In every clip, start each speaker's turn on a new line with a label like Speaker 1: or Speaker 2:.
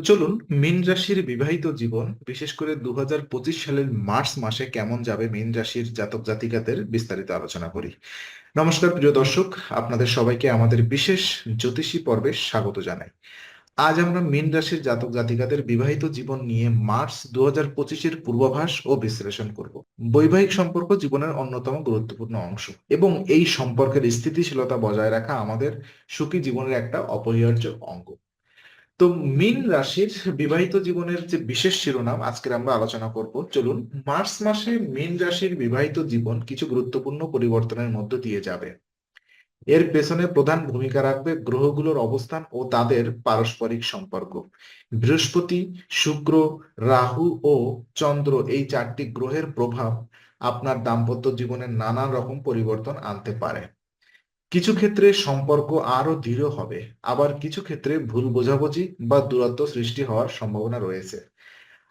Speaker 1: চলুন, মীন রাশির বিবাহিত জীবন, বিশেষ করে দু হাজার পঁচিশ সালের মার্চ মাসে কেমন যাবে মীন রাশির জাতক জাতিকাদের বিস্তারিত আলোচনা করি। নমস্কার, প্রিয় দর্শক। আপনাদের সবাইকে আমাদের বিশেষ জ্যোতিষী পর্বে স্বাগত জানাই। আজ আমরা মীন রাশির জাতক জাতিকাদের বিবাহিত জীবন নিয়ে মার্চ দু হাজার পঁচিশের পূর্বাভাস ও বিশ্লেষণ করব। বৈবাহিক সম্পর্ক জীবনের অন্যতম গুরুত্বপূর্ণ অংশ এবং এই সম্পর্কের স্থিতিশীলতা বজায় রাখা আমাদের সুখী জীবনের একটা অপরিহার্য অঙ্গ। তো মিন রাশির বিবাহিত জীবনের যে বিশেষ শিরোনাম, আজকের আমরা আলোচনা করব। চলুন, মার্চ মাসে মিন রাশির বিবাহিত জীবন কিছু গুরুত্বপূর্ণ পরিবর্তনের মধ্য দিয়ে যাবে। এর পেছনে প্রধান ভূমিকা রাখবে গ্রহগুলোর অবস্থান ও তাদের পারস্পরিক সম্পর্ক। বৃহস্পতি, শুক্র, রাহু ও চন্দ্র এই চারটি গ্রহের প্রভাব আপনার দাম্পত্য জীবনে নানা রকম পরিবর্তন আনতে পারে। কিছু ক্ষেত্রে সম্পর্ক আরও দৃঢ় হবে, আবার কিছু ক্ষেত্রে ভুল বোঝাবুঝি বা দূরত্ব সৃষ্টি হওয়ার সম্ভাবনা রয়েছে।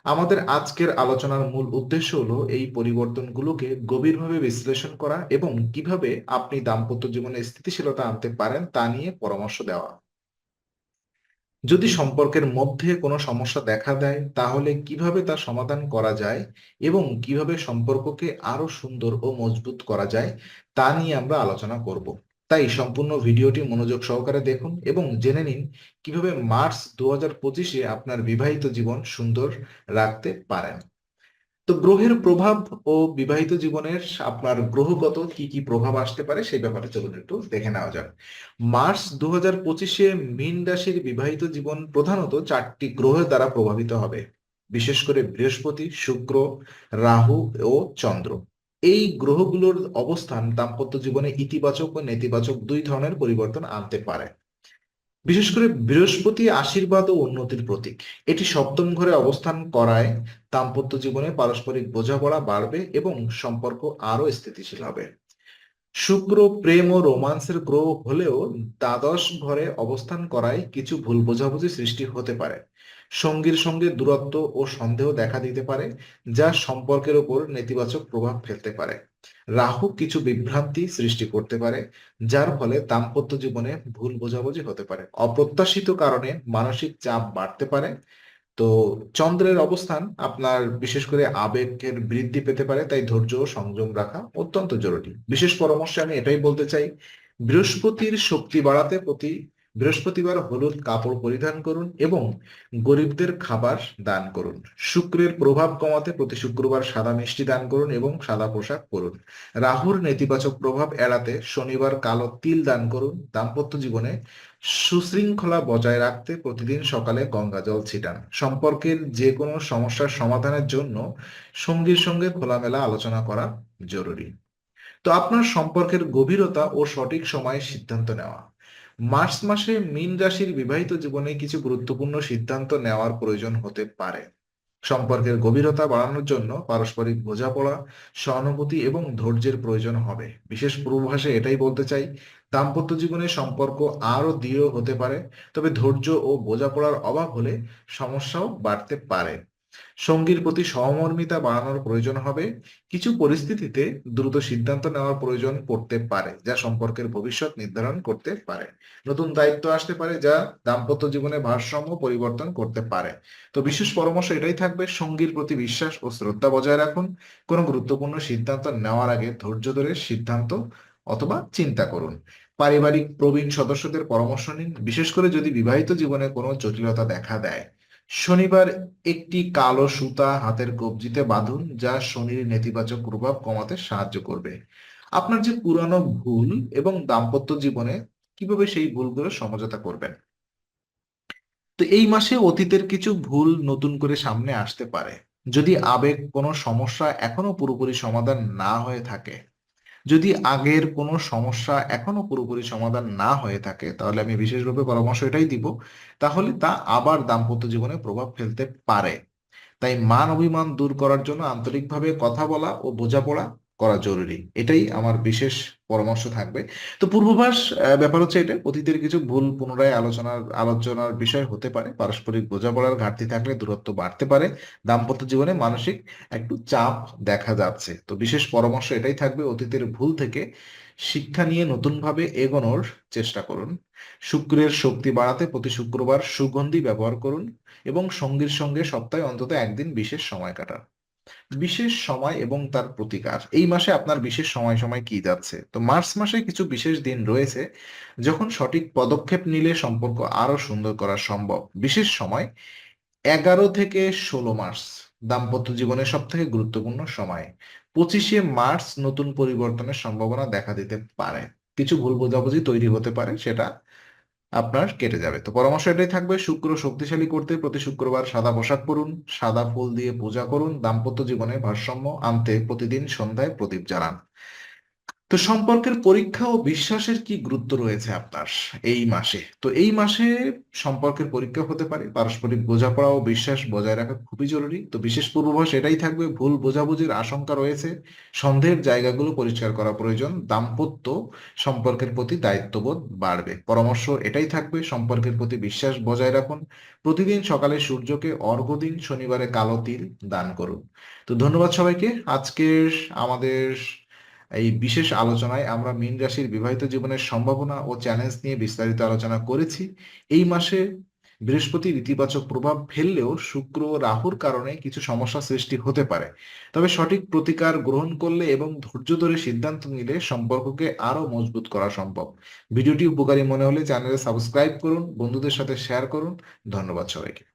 Speaker 1: আমাদের আজকের আলোচনার মূল উদ্দেশ্য হলো এই পরিবর্তনগুলোকে গভীরভাবে বিশ্লেষণ করা এবং কীভাবে আপনি দাম্পত্য জীবনে স্থিতিশীলতা আনতে পারেন তা নিয়ে পরামর্শ দেওয়া। যদি সম্পর্কের মধ্যে কোনো সমস্যা দেখা দেয়, তাহলে কীভাবে তা সমাধান করা যায় এবং কীভাবে সম্পর্ককে আরও সুন্দর ও মজবুত করা যায়, তা নিয়ে আমরা আলোচনা করব। তাই সম্পূর্ণ ভিডিওটি মনোযোগ সহকারে দেখুন এবং জেনে নিন কীভাবে মার্চ দু হাজার পঁচিশে আপনার বিবাহিত জীবন সুন্দর রাখতে পারেন। তো গ্রহের প্রভাব ও বিবাহিত জীবনের আপনার গ্রহগত কি কি প্রভাব আসতে পারে সেই ব্যাপারে চলুন একটু দেখে নেওয়া যাক। মার্চ দু হাজার পঁচিশে মীন রাশির বিবাহিত জীবন প্রধানত চারটি গ্রহের দ্বারা প্রভাবিত হবে, বিশেষ করে বৃহস্পতি, শুক্র, রাহু ও চন্দ্র। এই গ্রহগুলোর অবস্থান দাম্পত্য জীবনে ইতিবাচক ও নেতিবাচক দুই ধরনের পরিবর্তন আনতে পারে। বিশেষ করে বৃহস্পতি আশীর্বাদ ও উন্নতির প্রতীক। এটি সপ্তম ঘরে অবস্থান করায় দাম্পত্য জীবনে পারস্পরিক বোঝাপড়া বাড়বে এবং সম্পর্ক আরও স্থিতিশীল হবে। শুক্র প্রেম ও রোমান্সের গ্রহ হলেও দ্বাদশ ঘরে অবস্থান করায় কিছু ভুল বোঝাবুঝি সৃষ্টি হতে পারে। সঙ্গীর সঙ্গে দূরত্ব ও সন্দেহ দেখা দিতে পারে, যা সম্পর্কের উপর নেতিবাচক প্রভাব ফেলতে পারে। রাহু কিছু বিভ্রান্তি সৃষ্টি করতে পারে, যার ফলে দাম্পত্য জীবনে ভুল বোঝাবুঝি হতে পারে। অপ্রত্যাশিত কারণে মানসিক চাপ বাড়তে পারে তো চন্দ্রের অবস্থান আপনার বিশেষ করে আবেগের বৃদ্ধি পেতে পারে, তাই ধৈর্য সংযম রাখা অত্যন্ত জরুরি। বিশেষ পরামর্শে আমি এটাই বলতে চাই, বৃহস্পতির শক্তি বাড়াতে প্রতি বৃহস্পতিবার হলুদ কাপড় পরিধান করুন এবং গরিবদের খাবার দান করুন। শুক্রের প্রভাব কমাতে প্রতি শুক্রবার সাদা মিষ্টি দান করুন এবং সাদা পোশাক পরুন। রাহুর নেতিবাচক প্রভাব এড়াতে শনিবার কালো তিল দান করুন। দাম্পত্য জীবনে সুশৃঙ্খলা বজায় রাখতে প্রতিদিন সকালে গঙ্গা জল ছিটান। সম্পর্কের যে কোনো সমস্যার সমাধানের জন্য সঙ্গীর সঙ্গে খোলামেলা আলোচনা করা জরুরি। তো আপনার সম্পর্কের গভীরতা ও সঠিক সময়ে সিদ্ধান্ত নেওয়া। মার্চ মাসে মীন রাশির বিবাহিত জীবনে কিছু গুরুত্বপূর্ণ সিদ্ধান্ত নেওয়ার প্রয়োজন হতে পারে। সম্পর্কের গভীরতা বাড়ানোর জন্য পারস্পরিক বোঝাপড়া, সহানুভূতি এবং ধৈর্যের প্রয়োজন হবে। বিশেষ পূর্বাভাসে এটাই বলতে চাই, দাম্পত্য জীবনে সম্পর্ক আরও দৃঢ় হতে পারে, তবে ধৈর্য ও বোঝাপড়ার অভাব হলে সমস্যাও বাড়তে পারে। সঙ্গীর প্রতি সহমর্মিতা বাড়ানোর প্রয়োজন হবে। কিছু পরিস্থিতিতে দ্রুত সিদ্ধান্ত নেওয়ার প্রয়োজন পড়তে পারে, যা সম্পর্কের ভবিষ্যৎ নির্ধারণ করতে পারে। নতুন দায়িত্ব আসতে পারে, যা দাম্পত্য জীবনে ভারসাম্য পরিবর্তন করতে পারে। তো বিশেষ পরামর্শ এটাই থাকবে, সঙ্গীর প্রতি বিশ্বাস ও শ্রদ্ধা বজায় রাখুন। কোনো গুরুত্বপূর্ণ সিদ্ধান্ত নেওয়ার আগে ধৈর্য ধরে সিদ্ধান্ত অথবা চিন্তা করুন। পারিবারিক প্রবীণ সদস্যদের পরামর্শ নিন, বিশেষ করে যদি বিবাহিত জীবনে কোনো জটিলতা দেখা দেয়। শনিবার একটি কালো সুতা হাতের কবজিতে বাঁধুন, যা শনির নেতিবাচক প্রভাব কমাতে সাহায্য করবে। আপনার যে পুরানো ভুল এবং দাম্পত্য জীবনে কীভাবে সেই ভুলগুলো সমঝোতা করবেন? তো এই মাসে অতীতের কিছু ভুল নতুন করে সামনে আসতে পারে। যদি আবেগ, কোনো সমস্যা এখনও পুরোপুরি সমাধান না হয়ে থাকে যদি আগের কোনো সমস্যা এখনও পুরোপুরি সমাধান না হয়ে থাকে, তাহলে আমি বিশেষভাবে পরামর্শ এটাই দিব, তাহলে তা আবার দাম্পত্য জীবনে প্রভাব ফেলতে পারে। তাই মান অভিমান দূর করার জন্য আন্তরিকভাবে কথা বলা ও বোঝাপড়া করা জরুরি। এটাই আমার বিশেষ পরামর্শ থাকবে। তো পূর্বাভাস ব্যাপার হচ্ছে এটা, অতীতের কিছু ভুল পুনরায় আলোচনার আলোচনার বিষয় হতে পারে। পারস্পরিক বোঝাপড়ার ঘাটতি থাকলে দূরত্ব বাড়তে পারে। দাম্পত্য জীবনে মানসিক একটু চাপ দেখা যাচ্ছে। তো বিশেষ পরামর্শ এটাই থাকবে, অতীতের ভুল থেকে শিক্ষা নিয়ে নতুনভাবে এগোনোর চেষ্টা করুন। শুক্রের শক্তি বাড়াতে প্রতি শুক্রবার সুগন্ধি ব্যবহার করুন এবং সঙ্গীর সঙ্গে সপ্তাহে অন্তত একদিন বিশেষ সময় কাটান। বিশেষ সময় এবং তার প্রতিকার। এই মাসে আপনার বিশেষ সময় সময় কি যাচ্ছে? তো মার্চ মাসে কিছু বিশেষ দিন রয়েছে, যখন সঠিক পদক্ষেপ নিলে সম্পর্ক আরও সুন্দর করা সম্ভব। বিশেষ সময়, এগারো থেকে ষোলো মার্চ, দাম্পত্য জীবনের সব থেকে গুরুত্বপূর্ণ সময়। পঁচিশে মার্চ নতুন পরিবর্তনের সম্ভাবনা দেখা দিতে পারে। কিছু ভুল বোঝাবুঝি তৈরি হতে পারে, সেটা আপনার কেটে যাবে। তো পরামর্শ এটাই থাকবে, শুক্র শক্তিশালী করতে প্রতি শুক্রবার সাদা পোশাক পরুন, সাদা ফুল দিয়ে পূজা করুন, দাম্পত্য জীবনে ভারসাম্য আনতে প্রতিদিন সন্ধ্যায় প্রদীপ জ্বালান। তো সম্পর্কের পরীক্ষা ও বিশ্বাসের কি গুরুত্ব রয়েছে আপনার এই মাসে? তো এই মাসে সম্পর্কের পরীক্ষা হতে পারে, পারস্পরিক বোঝাপড়া ও বিশ্বাস বজায় রাখা খুবই জরুরি। তো বিশেষ পূর্বাভাস এটাই থাকবে, ভুল বোঝাবুঝির আশঙ্কা রয়েছে, সন্দেহের জায়গাগুলো পরিষ্কার করা প্রয়োজন, দাম্পত্য সম্পর্কের প্রতি দায়িত্ববোধ বাড়বে। পরামর্শ এটাই থাকবে, সম্পর্কের প্রতি বিশ্বাস বজায় রাখুন, প্রতিদিন সকালে সূর্যকে অর্ঘ্য দিন শনিবারে কালো তিল দান করুন। তো ধন্যবাদ সবাইকে, আজকের আমাদের এই বিশেষ আলোচনায় আমরা মীন রাশির বিবাহিত জীবনের সম্ভাবনা ও চ্যালেঞ্জ নিয়ে বিস্তারিত আলোচনা করেছি। এই মাসে বৃহস্পতির ইতিবাচক প্রভাব ফেললেও শুক্র রাহুর কারণে কিছু সমস্যা সৃষ্টি হতে পারে। তবে সঠিক প্রতিকার গ্রহণ করলে এবং ধৈর্য ধরে সিদ্ধান্ত নিলে সম্পর্ককে আরও মজবুত করা সম্ভব। ভিডিওটি উপকারী মনে হলে চ্যানেলে সাবস্ক্রাইব করুন, বন্ধুদের সাথে শেয়ার করুন। ধন্যবাদ সবাইকে।